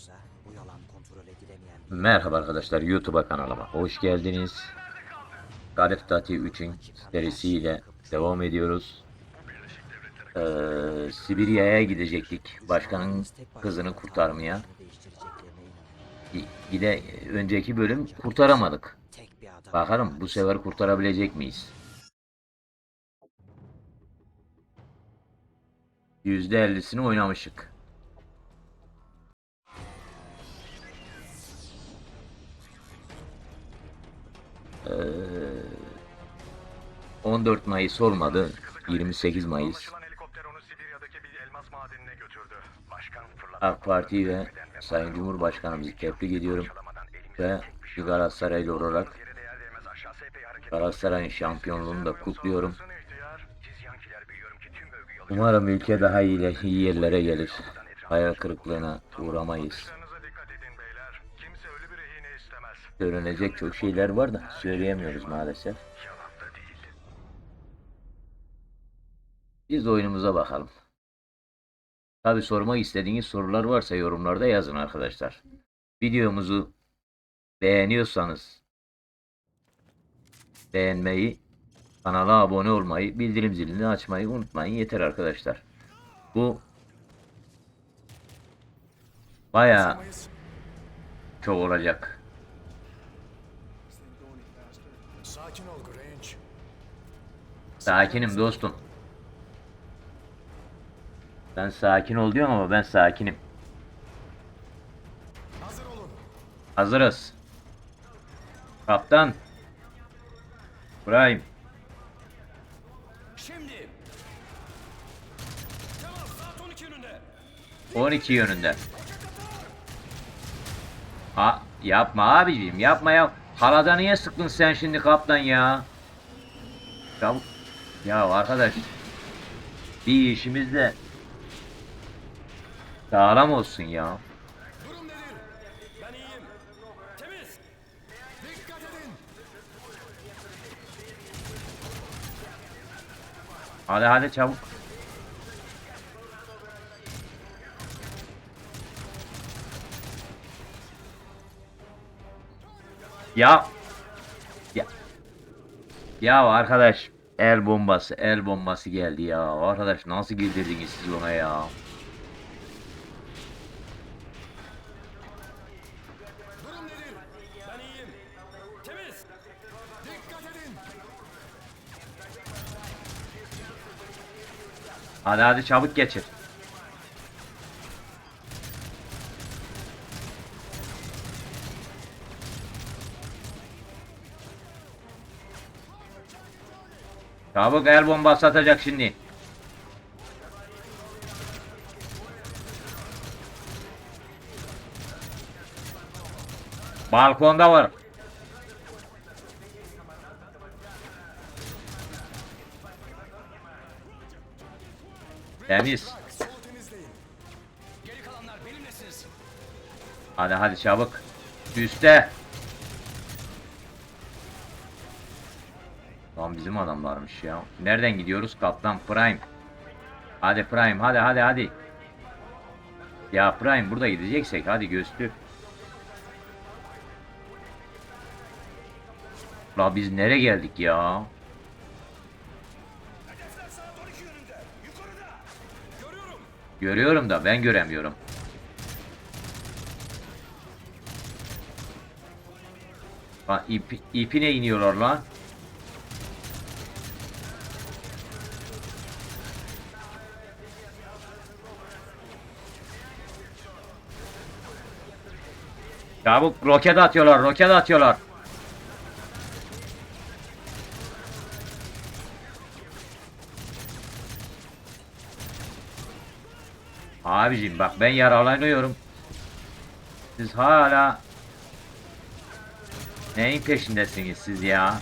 Yoksa bu yalan kontrol edilemeyen bir Merhaba arkadaşlar YouTube'a kanalıma hoş geldiniz. Garip Dati 3'ün serisiyle devam ediyoruz. Ee, Sibirya'ya gidecektik başkanın kızını kurtarmaya. Gide önceki bölüm kurtaramadık. Bakalım bu sefer kurtarabilecek miyiz? %50'sini oynamışık. Ee, 14 Mayıs olmadı. 28 Mayıs. AK Parti ve Sayın Cumhurbaşkanımızı tebrik ediyorum. Ve Galatasaraylı olarak Galatasaray'ın şampiyonluğunu da kutluyorum. Umarım ülke daha iyi, iyi yerlere gelir. Hayal kırıklığına uğramayız. Bakışlarınıza dikkat edin beyler. Kimse ölü bir rehine istemez. Söylenecek çok şeyler var da söyleyemiyoruz maalesef. Biz oyunumuza bakalım. Tabi sormak istediğiniz sorular varsa yorumlarda yazın arkadaşlar. Videomuzu beğeniyorsanız beğenmeyi, kanala abone olmayı, bildirim zilini açmayı unutmayın yeter arkadaşlar. Bu bayağı çok olacak. Sakinim dostum. Ben sakin ol diyorum ama ben sakinim. Hazır olun. Hazırız. Kaptan. Prime. Şimdi. Tamam saat 12 yönünde. 12 yönünde. Ha yapma abiciğim yapma ya. Halada niye sıktın sen şimdi kaptan ya? Çabuk. Ya arkadaş. Bir işimiz de sağlam olsun ya. Hadi hadi çabuk. Ya. Ya. Ya arkadaş el bombası el bombası geldi ya. Arkadaş nasıl girdirdiniz siz ona ya? Hadi hadi çabuk geçir. Çabuk el bombası atacak şimdi. Balkonda var. Temiz. Hadi hadi çabuk. Üste. Lan bizim adamlarmış ya. Nereden gidiyoruz? Kaptan Prime. Hadi Prime hadi hadi hadi. Ya Prime burada gideceksek hadi göster. La biz nereye geldik ya? Hedefler saat 12 yönünde. Yukarıda. Görüyorum. Görüyorum da ben göremiyorum. Lan ip, ipine iniyorlar lan. Çabuk roket atıyorlar, roket atıyorlar. Abicim bak ben yaralanıyorum. Siz hala neyin peşindesiniz siz ya?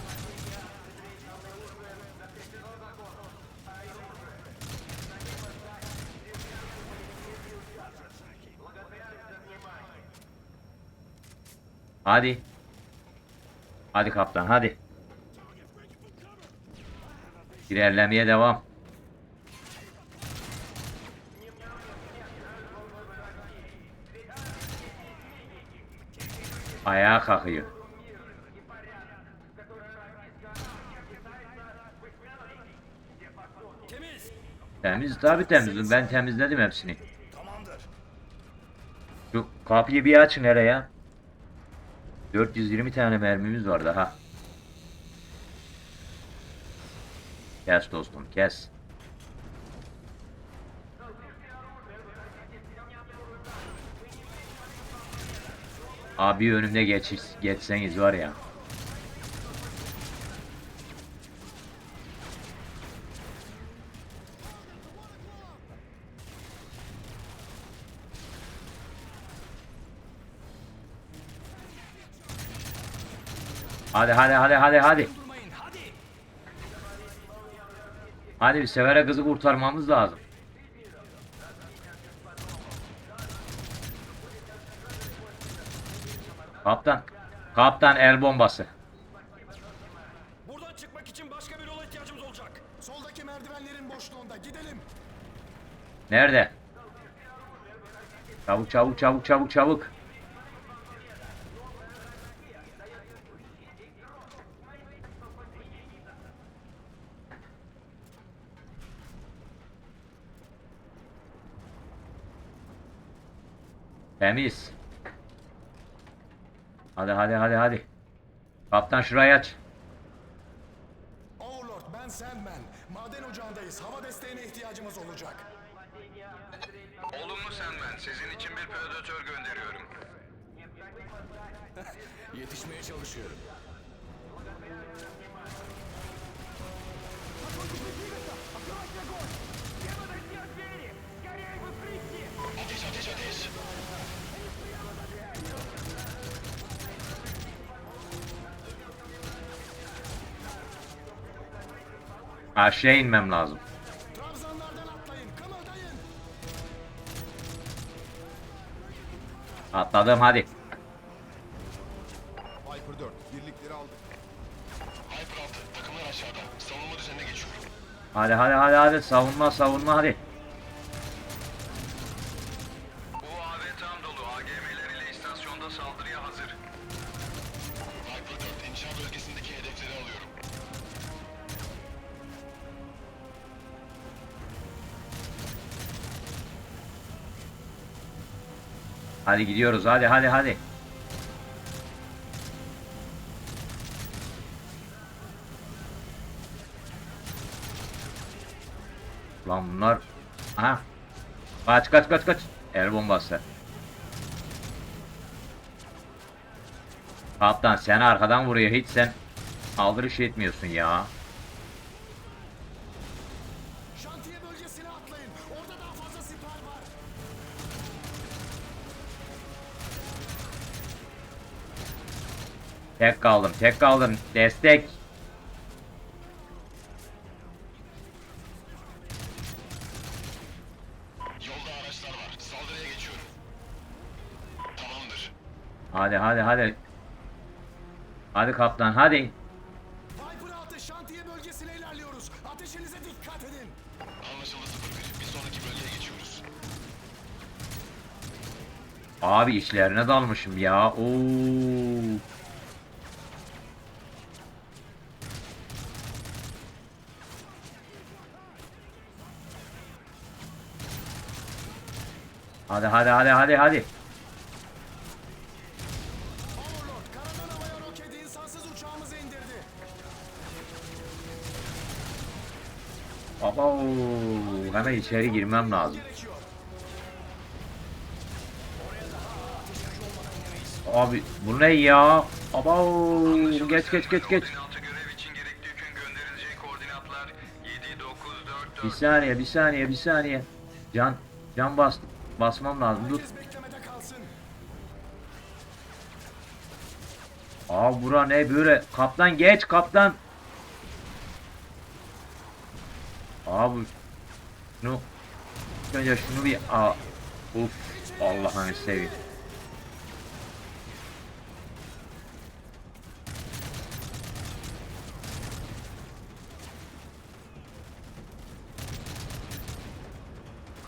Hadi. Hadi kaptan hadi. İlerlemeye devam. Ayağa kalkıyor. Temiz. Tabi temiz. Ben temizledim hepsini. Şu kapıyı bir açın hele ya. 420 tane mermimiz var daha. Kes dostum kes. Abi önümde geçiş, geçseniz var ya. Hadi hadi hadi hadi hadi. Hadi bir severe kızı kurtarmamız lazım. Kaptan. Kaptan el bombası. Buradan çıkmak için başka bir yola ihtiyacımız olacak. Soldaki merdivenlerin boşluğunda gidelim. Nerede? Çabuk çabuk çabuk çabuk çabuk. Temiz. Hadi hadi hadi hadi. Kaptan şurayı aç. Overlord ben Sandman. Maden ocağındayız. Hava desteğine ihtiyacımız olacak. Olumlu Sandman. Sizin için bir predatör gönderiyorum. Yetişmeye çalışıyorum. Aşağı inmem lazım. Atladım hadi. Viper 4, birlikleri aldık. Viper 6. Takımlar aşağıda. Savunma düzenine geçiyorum. Hadi hadi hadi hadi savunma savunma hadi. Hadi gidiyoruz hadi hadi hadi. Lan bunlar... Aha. Kaç kaç kaç kaç. El bombası. Kaptan sen arkadan vuruyor hiç sen aldırış etmiyorsun ya. Tek kaldım tek kaldım. Destek. Yolda araçlar var. Saldırıya geçiyorum. Tamamdır. Hadi hadi hadi. Hadi kaptan hadi. Viper 6 şantiye bölgesine ilerliyoruz. Ateşinize dikkat edin. Anlaşıldı 01. Bir sonraki bölgeye geçiyoruz. Abi işlerine dalmışım ya. Oo. Hadi hadi hadi hadi hadi. Baba hemen içeri girmem lazım. Abi bu ne ya? Aba geç geç geç geç. Koordinatı görev için gerekli yükün gönderilecek koordinatlar 7944 Bir saniye bir saniye bir saniye. Can can bas basmam lazım. Dur. Aa bura ne böyle? Kaptan geç kaptan. Abi şunu önce şunu bir aa, uf Allah'ını seveyim.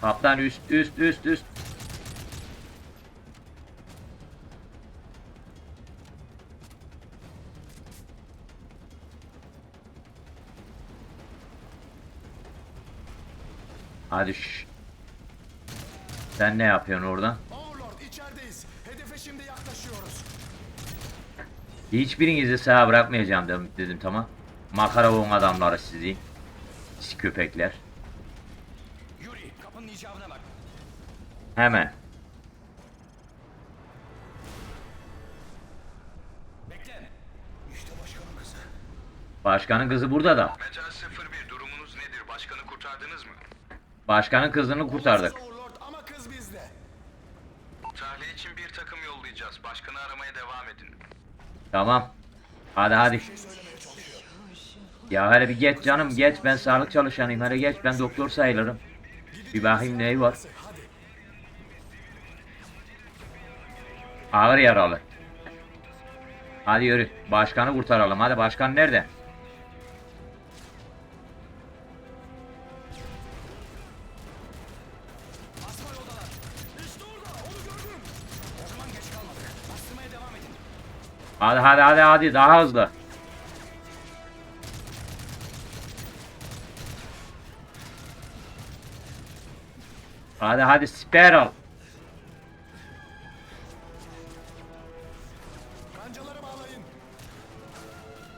Kaptan üst üst üst üst. Hadi şş. Sen ne yapıyorsun orada? Overlord. Hedefe şimdi yaklaşıyoruz. Hiçbirinizi sağa bırakmayacağım dedim, dedim tamam. Makarov'un adamları sizi. Siz köpekler. Hemen. Bekle. İşte başkanın kızı. Başkanın kızı burada da. Metal 01 durumunuz nedir? Başkanı kurtardınız mı? Başkanın kızını kurtardık. Overlord ama kız bizde. Tahliye için bir takım yollayacağız. Başkanı aramaya devam edin. Tamam. Hadi hadi. Ya hele bir geç canım geç ben sağlık çalışanıyım hele geç ben doktor sayılırım. Bir bakayım neyi var. Ağır yaralı. Hadi yürü. Başkanı kurtaralım. Hadi başkan nerede? Hadi hadi hadi hadi daha hızlı. Hadi hadi siper al.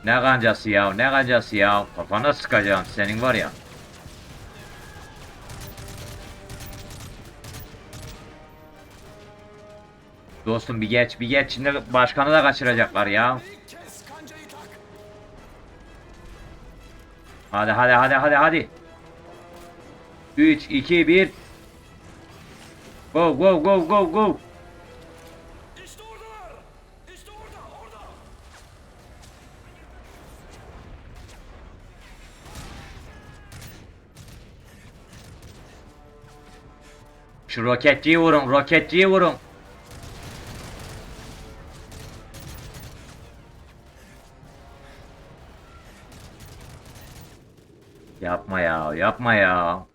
Ne kancası ya ne kancası ya. Kafana sıkacağım senin var ya. Dostum bir geç bir geç şimdi başkanı da kaçıracaklar ya. Hadi hadi hadi hadi hadi. 3 2 1 Go go go go go. Şu roketçiyi vurun roketçiyi vurun. Yapma ya yapma ya.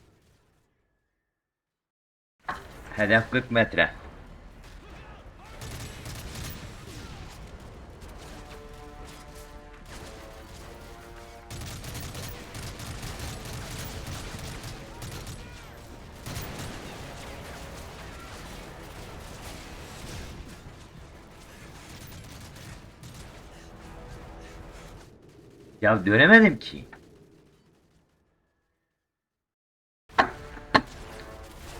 Hedef 40 metre. Ya dönemedim ki.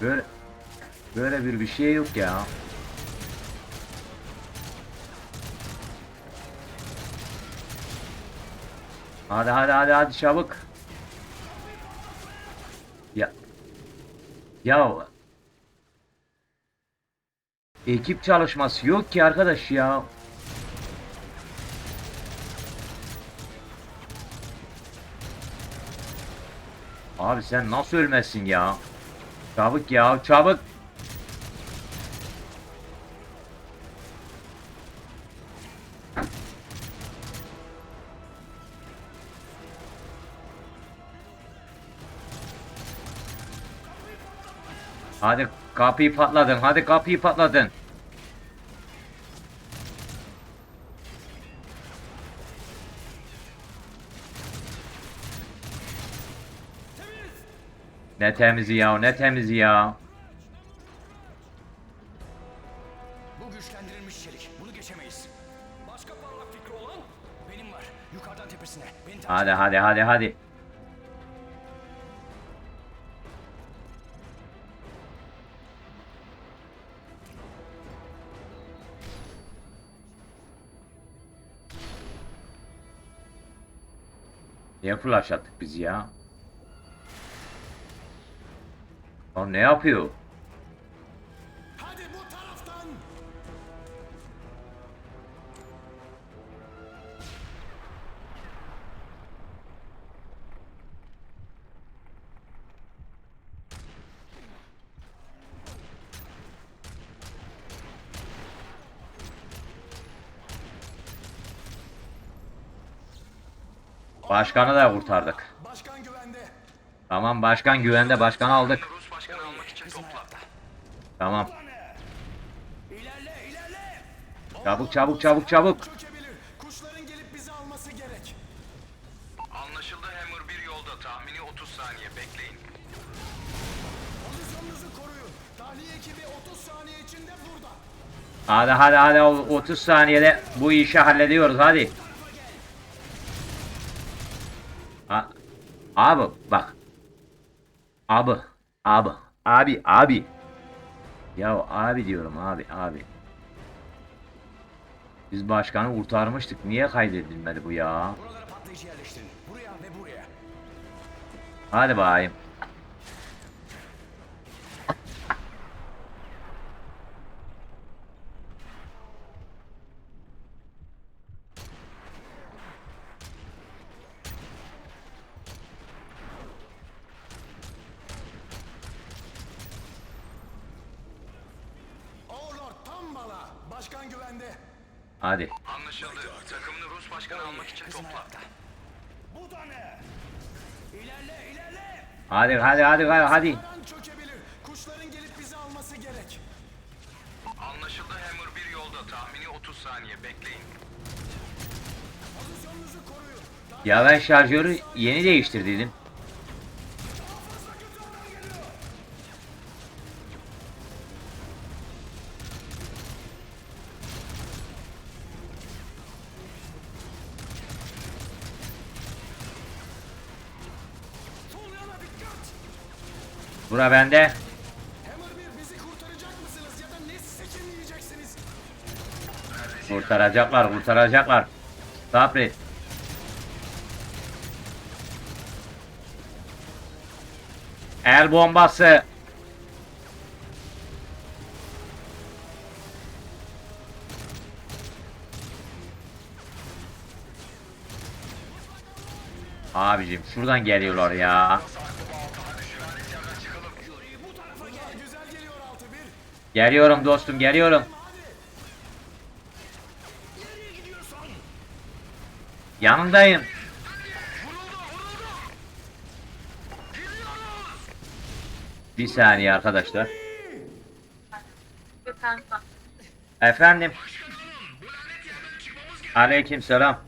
Böyle böyle bir bir şey yok ya. Hadi hadi hadi hadi çabuk. Ya ya ekip çalışması yok ki arkadaş ya. Abi sen nasıl ölmezsin ya? Çabuk ya çabuk. Hadi kapıyı patladın. Hadi kapıyı patladın. Ne temizi ya, ne temizi ya. Bu güçlendirilmiş çelik. Bunu geçemeyiz. Başka parlak fikri olan benim var. Yukarıdan tepesine. Beni takip Hadi hadi hadi hadi. Niye flash attık biz ya? O ne yapıyor? Hadi bu taraftan. Başkanı da kurtardık. Başkan güvende. Tamam başkan güvende başkanı aldık. Rus başkanı almak için topla. Tamam. İlerle ilerle. Çabuk çabuk çabuk çabuk. Çökebilir. Kuşların gelip bizi alması gerek. Anlaşıldı Hammer 1 yolda. Tahmini 30 saniye bekleyin. ekibi 30 saniye içinde burada. Hadi hadi hadi o 30 saniyede bu işi hallediyoruz hadi. Ha, abi bak. Abi, abi, abi, abi. Ya abi diyorum abi, abi. Biz başkanı kurtarmıştık. Niye kaydedilmedi bu ya? Hadi bakayım. Overlord tam bala. Başkan güvende. Hadi. Anlaşıldı. Takımını Rus başkanı almak için Kızın topla. ayakta. Bu da ne? İlerle ilerle. Hadi hadi hadi hadi. hadi. Kuşların gelip bizi alması gerek. Anlaşıldı Hammer 1 yolda. Tahmini 30 saniye. Bekleyin. Pozisyonunuzu koruyun. Daha Ya ben şarjörü yeni değiştirdiydim. Seçim yiyeceksiniz? Kurtaracaklar kurtaracaklar. Sabret. El bombası. Abicim şuradan geliyorlar ya. Geliyorum dostum geliyorum. Yanındayım. Bir saniye arkadaşlar. Efendim. Aleyküm selam.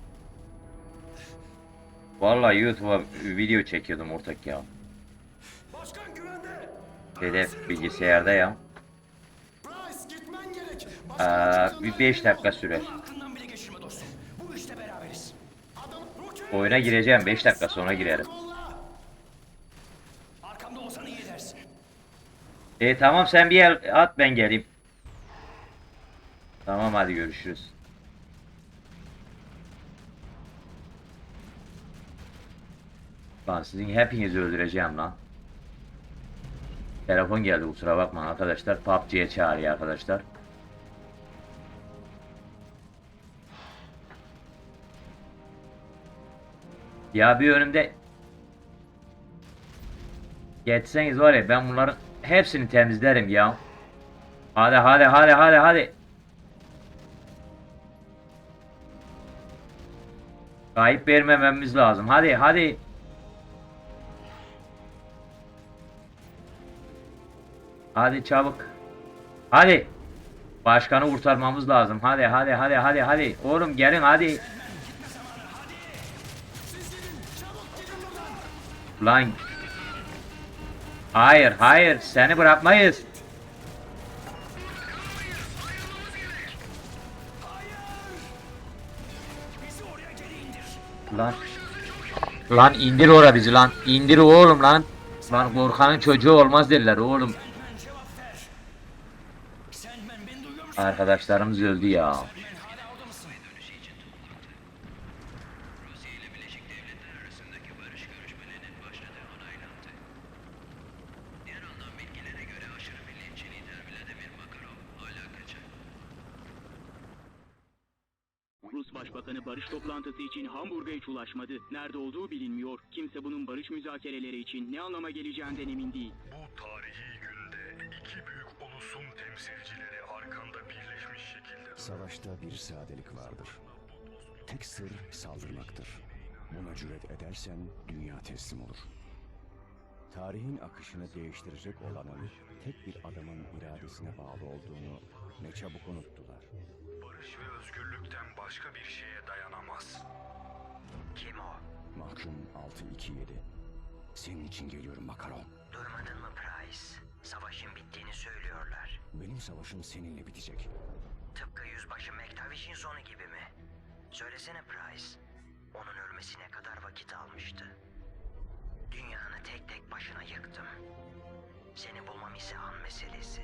Vallahi YouTube'a video çekiyordum ortak ya. Hedef bilgisayarda ya. Ee, bir 5 dakika sürer. Oyuna gireceğim 5 dakika sonra girerim. E tamam sen bir yer at ben geleyim. Tamam hadi görüşürüz. Lan sizin hepinizi öldüreceğim lan. Telefon geldi kusura bakma arkadaşlar. PUBG'ye çağırıyor arkadaşlar. Ya bir önümde Geçseniz var ya ben bunların hepsini temizlerim ya. Hadi hadi hadi hadi hadi. Kayıp vermememiz lazım. Hadi hadi. Hadi çabuk. Hadi. Başkanı kurtarmamız lazım. Hadi hadi hadi hadi hadi. Oğlum gelin hadi. Lan. Hayır hayır seni bırakmayız. Lan. Lan indir ora bizi lan. İndir oğlum lan. Lan korkanın çocuğu olmaz derler oğlum. Arkadaşlarımız öldü ya. Barış toplantısı için Hamburg'a hiç ulaşmadı. Nerede olduğu bilinmiyor. Kimse bunun barış müzakereleri için ne anlama geleceğinden emin değil. Bu tarihi günde iki büyük ulusun temsilcileri arkanda birleşmiş şekilde Savaşta bir sadelik vardır. Tek sır saldırmaktır. Buna cüret edersen dünya teslim olur. Tarihin akışını değiştirecek olanın tek bir adamın iradesine bağlı olduğunu ne çabuk unuttular. barış ve özgürlükten başka bir şeye dayanamaz. Kim o? Mahkum 627. Senin için geliyorum Makaron. Duymadın mı Price? Savaşın bittiğini söylüyorlar. Benim savaşım seninle bitecek. Tıpkı yüzbaşı McTavish'in sonu gibi mi? Söylesene Price. Onun ölmesi ne kadar vakit almıştı? Dünyanı tek tek başına yıktım. Seni bulmam ise an meselesi.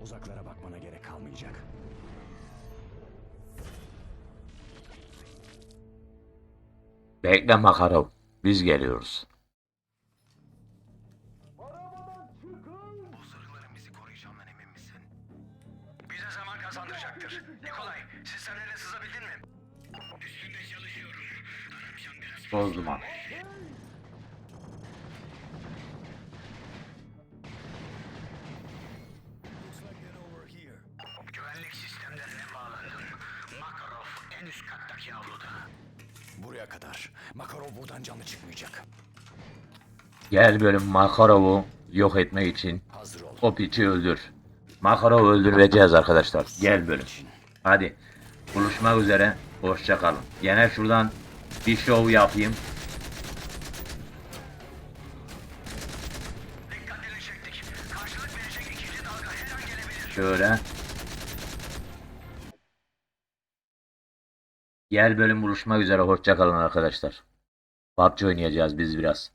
Uzaklara bakmana gerek kalmayacak. Üstünde çalışıyoruz. Aramcan biraz Toz duman. Güvenlik sistemlerine bağlandım. Makarov en üst kattaki avluda. Buraya kadar. Makarov buradan canlı çıkmayacak. Gel bölüm Makarov'u yok etmek için Hazır ol. o piçi öldür. Makarov'u öldüreceğiz arkadaşlar. Gel bölüm. Hadi. Buluşmak üzere. Hoşça kalın. Gene şuradan bir şov yapayım. Dikkatlerini Gel bölüm buluşmak üzere. Hoşça kalın arkadaşlar. PUBG oynayacağız biz biraz.